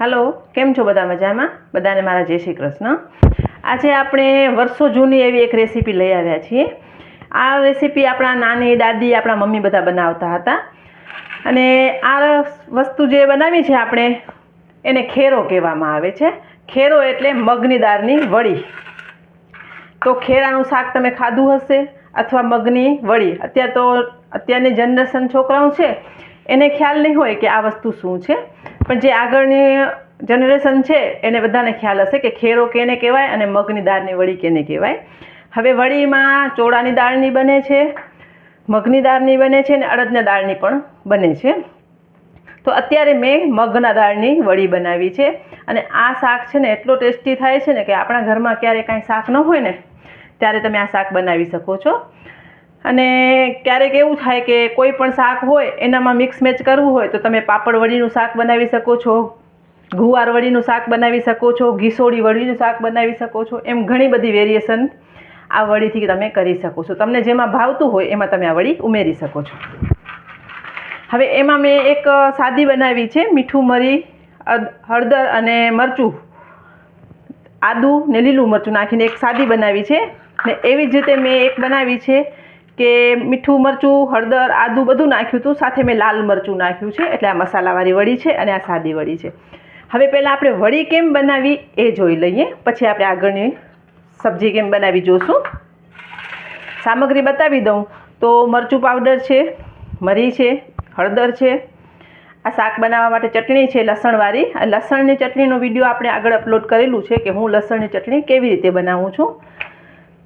હાલો, કેમ છો બધા મજામાં? બધાને મારા જય શ્રી કૃષ્ણ. આજે આપણે વર્ષો જૂની એવી એક રેસીપી લઈ આવ્યા છીએ. આ રેસીપી આપણા નાની, દાદી, આપણા મમ્મી બધા બનાવતા હતા. અને આ વસ્તુ જે બનાવી છે આપણે, એને ખેરો કહેવામાં આવે છે. ખેરો એટલે મગની દાળની વડી. તો ખેરાનું શાક તમે ખાધું હશે અથવા મગની વડી. અત્યારે તો અત્યારની જનરેશન છોકરાઓ છે, એને ખ્યાલ નહીં હોય કે આ વસ્તુ શું છે. પણ જે આગળની જનરેશન છે, એને બધાને ખ્યાલ હશે કે ખેરો કેને કહેવાય અને મગની દાળની વડી કેને કહેવાય. હવે વડીમાં ચોળાની દાળની બને છે, મગની દાળની બને છે અને અડદના દાળની પણ બને છે. તો અત્યારે મેં મગના દાળની વડી બનાવી છે અને આ શાક છે ને એટલો ટેસ્ટી થાય છે ને કે આપણા ઘરમાં ક્યારેય કાંઈ શાક ન હોય ને, ત્યારે તમે આ શાક બનાવી શકો છો. અને ક્યારેક એવું થાય કે કોઈ પણ શાક હોય, એનામાં મિક્સ મેચ કરવું હોય, તો તમે પાપડ વડીનું શાક બનાવી શકો છો, ગુવાર વડીનું શાક બનાવી શકો છો ઘીસોડી વડીનું શાક બનાવી શકો છો, એમ ઘણી બધી વેરિએશન આ વડીથી તમે કરી શકો છો. તમને જેમાં ભાવતું હોય, એમાં તમે આ વડી ઉમેરી શકો છો. હવે એમાં મેં એક સાદી બનાવી છે, મીઠું, મરી હળદર અને મરચું. આદું ને લીલું મરચું નાખીને એક સાદી બનાવી છે ને એવી જ રીતે મેં એક બનાવી છે કે મીઠું મરચું, હળદર, આદું બધું નાખ્યું હતું. સાથે મેં લાલ મરચું નાખ્યું છે. એટલે આ મસાલાવાળી વડી છે અને આ સાદી વડી છે. હવે પહેલાં આપણે વડી કેમ બનાવી એ જોઈ લઈએ. પછી આપણે આગળની સબ્જી કેમ બનાવી જોશું. સામગ્રી બતાવી દઉં. તો મરચું પાવડર છે, મરી છે, હળદર છે. આ શાક બનાવવા માટે ચટણી છે લસણવાળી. લસણની ચટણીનો વીડિયો આપણે આગળ અપલોડ કરેલું છે કે હું લસણની ચટણી કેવી રીતે બનાવું છું.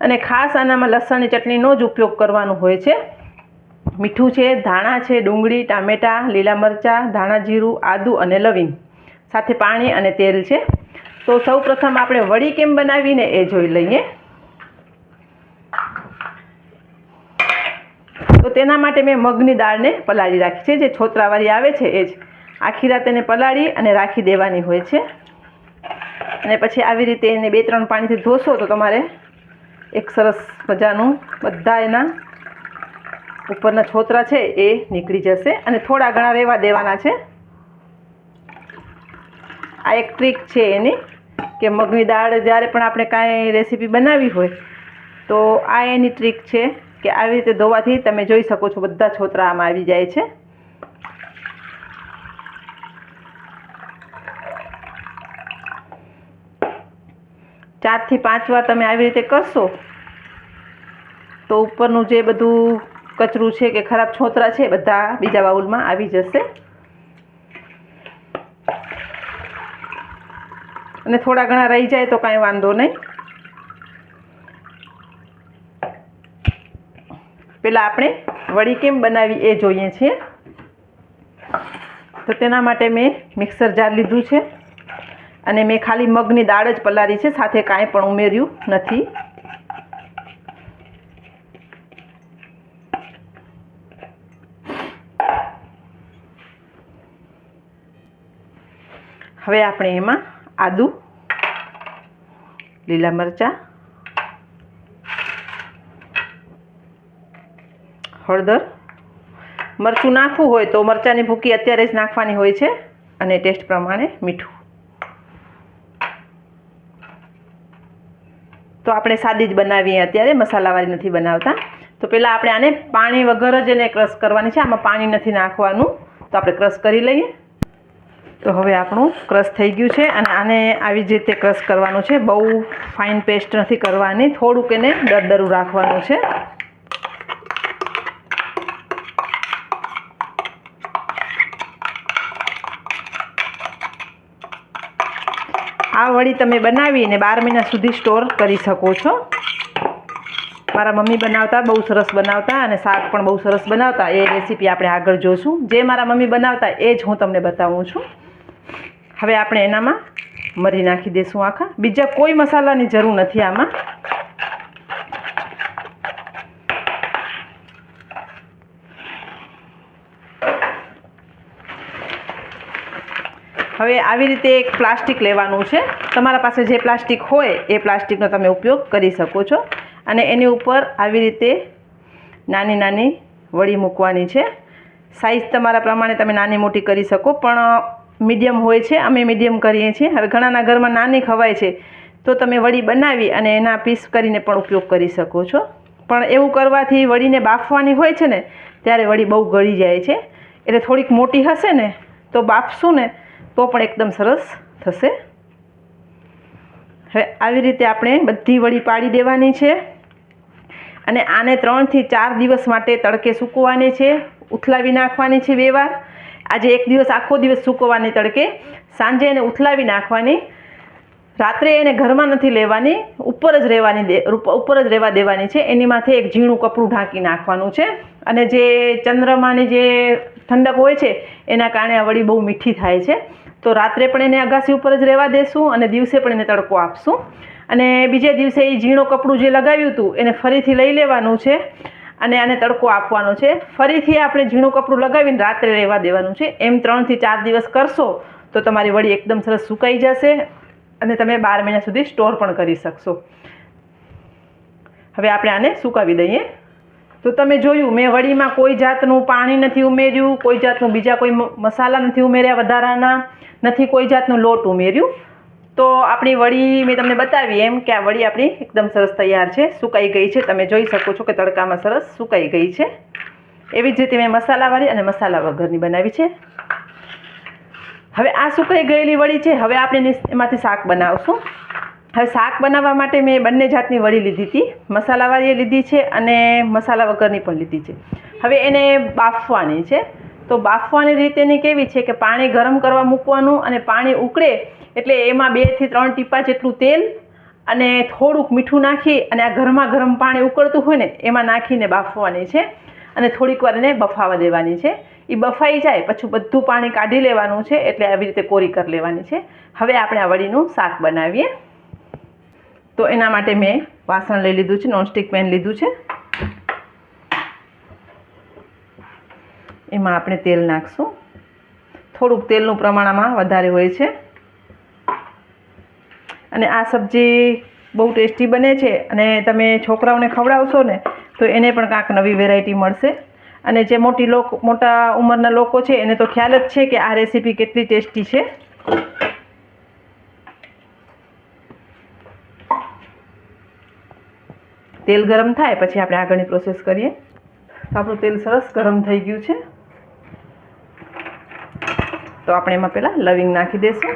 અને ખાસ આનામાં લસણની ચટણીનો જ ઉપયોગ કરવાનો હોય છે. મીઠું છે, ધાણા છે, ડુંગળી, ટામેટાં, લીલા મરચાં, ધાણા જીરું, આદું અને લવિંગ. સાથે પાણી અને તેલ છે. તો સૌ પ્રથમ આપણે વડી કેમ બનાવીને એ જોઈ લઈએ. તો તેના માટે મેં મગની દાળને પલાળી રાખી છે. જે છોતરાવાળી આવે છે એ જ. આખી રાત એને પલાળી અને રાખી દેવાની હોય છે. અને પછી આવી રીતે એને બે ત્રણ પાણીથી ધોશો તો તમારે એક સરસ મજાનું બધા એના ઉપરના છોતરા છે એ નીકળી જશે અને થોડા ઘણા રહેવા દેવાના છે. આ એક ટ્રીક છે એની કે મગની દાળ જ્યારે પણ આપણે કાંઈ રેસીપી બનાવી હોય તો આ એની ટ્રીક છે કે આવી રીતે ધોવાથી તમે જોઈ શકો છો બધા છોતરા આમાં આવી જાય છે. ચારથી પાંચ વાર તમે આવી રીતે કરશો, તો ઉપરનું જે બધું કચરું છે કે ખરાબ છોતરા છે બધા બીજા બાઉલમાં આવી જશે. અને થોડા ઘણા રહી જાય તો કાંઈ વાંધો નહીં. પહેલાં આપણે વળી કેમ બનાવી એ જોઈએ છીએ. તો તેના માટે મેં મિક્સર જાર લીધું છે. અને મેં ખાલી મગની દાળ જ પલારી છે, સાથે કાંઈ પણ ઉમેર્યું નથી. હવે આપણે એમાં આદું, લીલા મરચાં, હળદર. મરચું નાખવું હોય તો મરચાંની ભૂકી અત્યારે જ નાખવાની હોય છે અને ટેસ્ટ પ્રમાણે મીઠું. તો આપણે સાદી જ બનાવીએ અત્યારે, મસાલાવાળી નથી બનાવતા. તો પહેલાં આપણે આને પાણી વગર જ એને ક્રશ કરવાની છે, આમાં પાણી નથી નાખવાનું. તો આપણે ક્રશ કરી લઈએ. તો હવે આપણું ક્રશ થઈ ગયું છે અને આને આવી જ રીતે ક્રશ કરવાનું છે. બહુ ફાઇન પેસ્ટ નથી કરવાની, થોડુંક એને દરદરું રાખવાનું છે. આ વડી તમે બનાવીને બાર મહિના સુધી સ્ટોર કરી શકો છો. મારા મમ્મી બનાવતા, બહુ સરસ બનાવતા અને શાક પણ બહુ સરસ બનાવતા. એ રેસીપી આપણે આગળ જોશું. જે મારા મમ્મી બનાવતા, એ જ હું તમને બતાવું છું. હવે આપણે એનામાં મરી નાખી દઈશું આખા. બીજા કોઈ મસાલાની જરૂર નથી આમાં. હવે આવી રીતે એક પ્લાસ્ટિક લેવાનું છે. તમારા પાસે જે પ્લાસ્ટિક હોય એ પ્લાસ્ટિકનો તમે ઉપયોગ કરી શકો છો. અને એની ઉપર આવી રીતે નાની નાની વડી મૂકવાની છે. સાઇઝ તમારા પ્રમાણે તમે નાની મોટી કરી શકો, પણ મીડિયમ હોય છે, અમે મીડિયમ કરીએ છીએ. હવે ઘણાના ઘરમાં નાની ખવાય છે, તો તમે વડી બનાવી અને એના પીસ કરીને પણ ઉપયોગ કરી શકો છો. પણ એવું કરવાથી વડીને બાફવાની હોય છે ને, ત્યારે વડી બહુ ગળી જાય છે. એટલે થોડીક મોટી હશે ને, તો બાફશું ને તો પણ એકદમ સરસ થશે. હવે આવી રીતે આપણે બધી વડી પાડી દેવાની છે. અને આને ત્રણથી ચાર દિવસ માટે તડકે સૂકવવાની છે. ઉથલાવી નાખવાની છે બે વાર. આજે એક દિવસ આખો દિવસ સૂકવવાની તડકે. સાંજે એને ઉથલાવી નાખવાની. રાત્રે એને ઘરમાં નથી લેવાની. ઉપર જ રહેવાની ઉપર જ રહેવા દેવાની છે. એની માથે એક ઝીણું કપડું ઢાંકી નાખવાનું છે. અને જે ચંદ્રમાની જે ઠંડક હોય છે, એના કારણે આ વડી બહુ મીઠી થાય છે. તો રાત્રે પણ એને અગાસી ઉપર જ રહેવા દેશું અને દિવસે પણ એને તડકો આપશું. અને બીજે દિવસે એ ઝીણું કપડું જે લગાવ્યું હતું, એને ફરીથી લઈ લેવાનું છે અને આને તડકો આપવાનો છે. ફરીથી આપણે ઝીણું કપડું લગાવીને રાત્રે રહેવા દેવાનું છે. એમ ત્રણથી ચાર દિવસ કરશો તો તમારી વડી એકદમ સરસ સુકાઈ જશે અને તમે બાર મહિના સુધી સ્ટોર પણ કરી શકશો. હવે આપણે આને સુકાવી દઈએ. તો તમે જોયું, મેં વડીમાં કોઈ જાતનું પાણી નથી ઉમેર્યું, કોઈ જાતનું બીજા કોઈ મસાલા નથી ઉમેર્યા વધારાના, નથી કોઈ જાતનું લોટ ઉમેર્યું. તો આપણી વડી મેં તમને બતાવી એમ કે આ વડી આપણી એકદમ સરસ તૈયાર છે, સુકાઈ ગઈ છે. તમે જોઈ શકો છો કે તડકામાં સરસ સુકાઈ ગઈ છે. એવી જ રીતે મેં મસાલાવાળી અને મસાલા વગરની બનાવી છે. હવે આ સુકાઈ ગયેલી વડી છે, હવે આપણે એમાંથી શાક બનાવશું. હવે શાક બનાવવા માટે મેં બંને જાતની વડી લીધી હતી. મસાલાવાળી લીધી છે અને મસાલા વગરની પણ લીધી છે. હવે એને બાફવાની છે. તો બાફવાની રીત એની કેવી છે કે પાણી ગરમ કરવા મૂકવાનું અને પાણી ઉકળે એટલે એમાં બેથી ત્રણ ટીપા જેટલું તેલ અને થોડુંક મીઠું નાખી અને આ ગરમા ગરમ પાણી ઉકળતું હોય ને એમાં નાખીને બાફવાની છે અને થોડીક વાર એને બફાવા દેવાની છે. એ બફાઈ જાય પછી બધું પાણી કાઢી લેવાનું છે એટલે આવી રીતે કોરી કરી લેવાની છે. હવે આપણે આ વડીનું શાક બનાવીએ. તો એના માટે મેં વાસણ લઈ લીધું છે, નોનસ્ટિક પેન લીધું છે. એમાં આપણે તેલ નાખશું. થોડુંક તેલનું પ્રમાણ આમાં વધારે હોય છે. અને આ સબ્જી બહુ ટેસ્ટી બને છે અને તમે છોકરાઓને ખવડાવશો ને, તો એને પણ કાંઈક નવી વેરાયટી મળશે. અને જે મોટી લોકો, મોટા ઉંમરના લોકો છે, એને તો ખ્યાલ જ છે કે આ રેસીપી કેટલી ટેસ્ટી છે. તેલ ગરમ થાય, પછી આપણે આગળની પ્રોસેસ કરીએ. તો આપણું તેલ સરસ ગરમ થઈ ગયું છે. તો આપણે એમાં પહેલાં લવિંગ નાખી દઈશું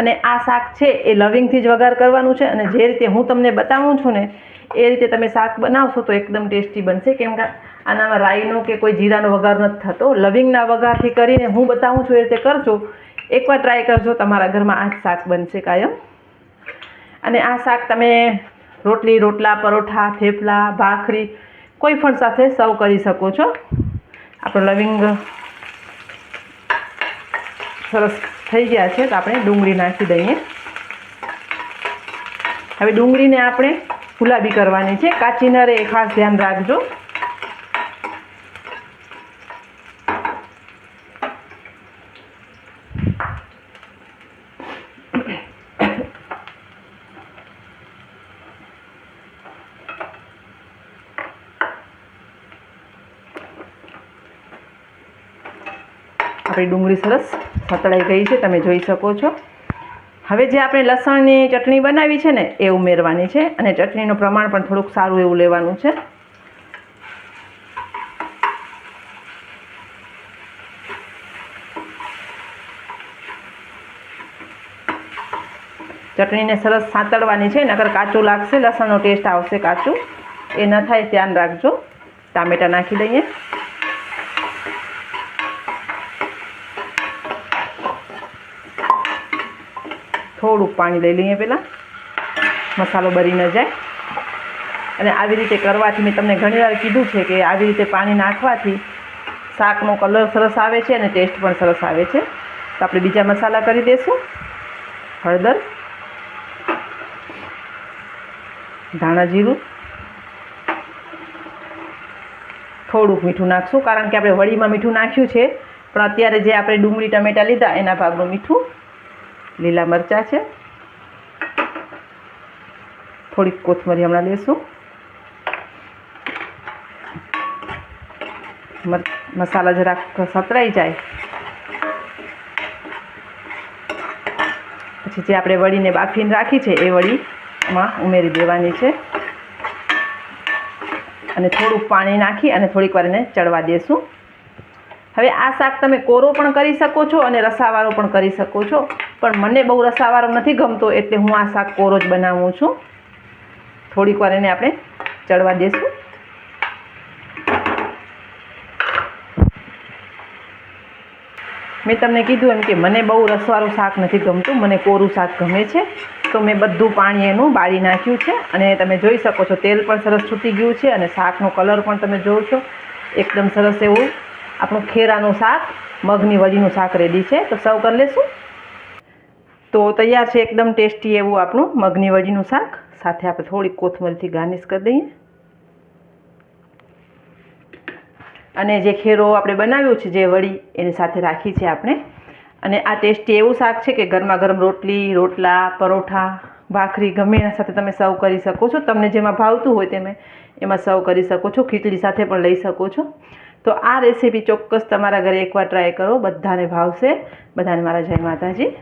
અને આ શાક છે એ લવિંગથી જ વઘાર કરવાનું છે, અને જે રીતે હું તમને બતાવું છું ને, એ રીતે તમે શાક બનાવશો તો એકદમ ટેસ્ટી બનશે. કેમ કે આનામાં રાઈનો કે કોઈ જીરાનો વઘાર નથી થતો. લવિંગના વઘારથી કરીને હું બતાવું છું એ રીતે કરજો. એકવાર ટ્રાય કરજો, તમારા ઘરમાં આ જ શાક બનશે કાયમ. અને આ શાક તમે રોટલી, રોટલા, પરોઠા, થેપલા, ભાખરી, કોઈ પણ સાથે સર્વ કરી શકો છો. આપણો લવિંગ સરસ થઈ ગયા છે, તો આપણે ડુંગળી નાખી દઈએ. હવે ડુંગળીને આપણે ગુલાબી કરવાની છે. કાચી ન રહે ખાસ ધ્યાન રાખજો. આપણી ડુંગળી સરસ સતળાઈ ગઈ છે, તમે જોઈ શકો છો. હવે જે આપણે લસણની ચટણી બનાવી છે ને, એ ઉમેરવાની છે અને ચટણીનું પ્રમાણ પણ થોડુંક સારું એવું લેવાનું છે. ચટણીને સરસ સાંતળવાની છે, નકર કાચું લાગશે, લસણનો ટેસ્ટ આવશે કાચું. એ ન થાય, ધ્યાન રાખજો. ટામેટાં નાખી દઈએ. થોડુંક પાણી લઈ લઈએ પહેલાં. મસાલો બળી ન જાય. અને આવી રીતે કરવાથી મેં તમને ઘણીવાર કીધું છે કે આવી રીતે પાણી નાખવાથી શાકનો કલર સરસ આવે છે અને ટેસ્ટ પણ સરસ આવે છે. તો આપણે બીજા મસાલા કરી દઈશું હળદર, ધાણા જીરું, થોડુંક મીઠું નાખશું. કારણ કે આપણે વળીમાં મીઠું નાખ્યું છે. પણ અત્યારે જે આપણે ડુંગળી, ટમેટાં લીધા, એના ભાગનું મીઠું લીલા મરચાં છે. થોડીક કોથમરી હમણાં લેશું. મસાલા જરાક સતરાઈ જાય. પછી જે આપણે વડીને બાફીને રાખી છે એ વડીમાં ઉમેરી દેવાની છે. અને થોડુંક પાણી નાખી અને થોડીક વાર એને ચડવા દેશું. હવે આ શાક તમે કોરો પણ કરી શકો છો અને રસાવાળો પણ કરી શકો છો. પણ મને બહુ રસાવાળો નથી ગમતો એટલે હું આ શાક કોરો જ બનાવું છું. થોડીક વાર એને આપણે ચડવા દેશું. મેં તમને કીધું એમ કે મને બહુ રસવાળું શાક નથી ગમતું, મને કોરું શાક ગમે છે. તો મેં બધું પાણી એનું બાળી નાખ્યું છે અને તમે જોઈ શકો છો તેલ પણ સરસ છૂટી ગયું છે અને શાકનો કલર પણ તમે જોવો છો. એકદમ સરસ એવું આપણું ખેરાનું શાક, મગની વડીનું શાક રેડી છે. તો સર્વ કરી લેશું. તો તૈયાર છે એકદમ ટેસ્ટી એવું આપણું મગની વડીનું શાક. સાથે આપણે થોડી કોથમરીથી ગાર્નિશ કરી દઈએ. અને જે ખેરો આપણે બનાવ્યો છે, જે વડી, એની સાથે રાખી છે આપણે. અને આ ટેસ્ટી એવું શાક છે કે ગરમા ગરમ રોટલી, રોટલા, પરોઠા, ભાખરી, ગમે એના સાથે તમે સર્વ કરી શકો છો. તમને જેમાં ભાવતું હોય તમે એમાં સર્વ કરી શકો છો. ખીચડી સાથે પણ લઈ શકો છો. તો આ રેસીપી ચોક્કસ તમારા ઘરે એકવાર ટ્રાય કરો. બધાને ભાવશે. બધાને મારા જય માતાજી.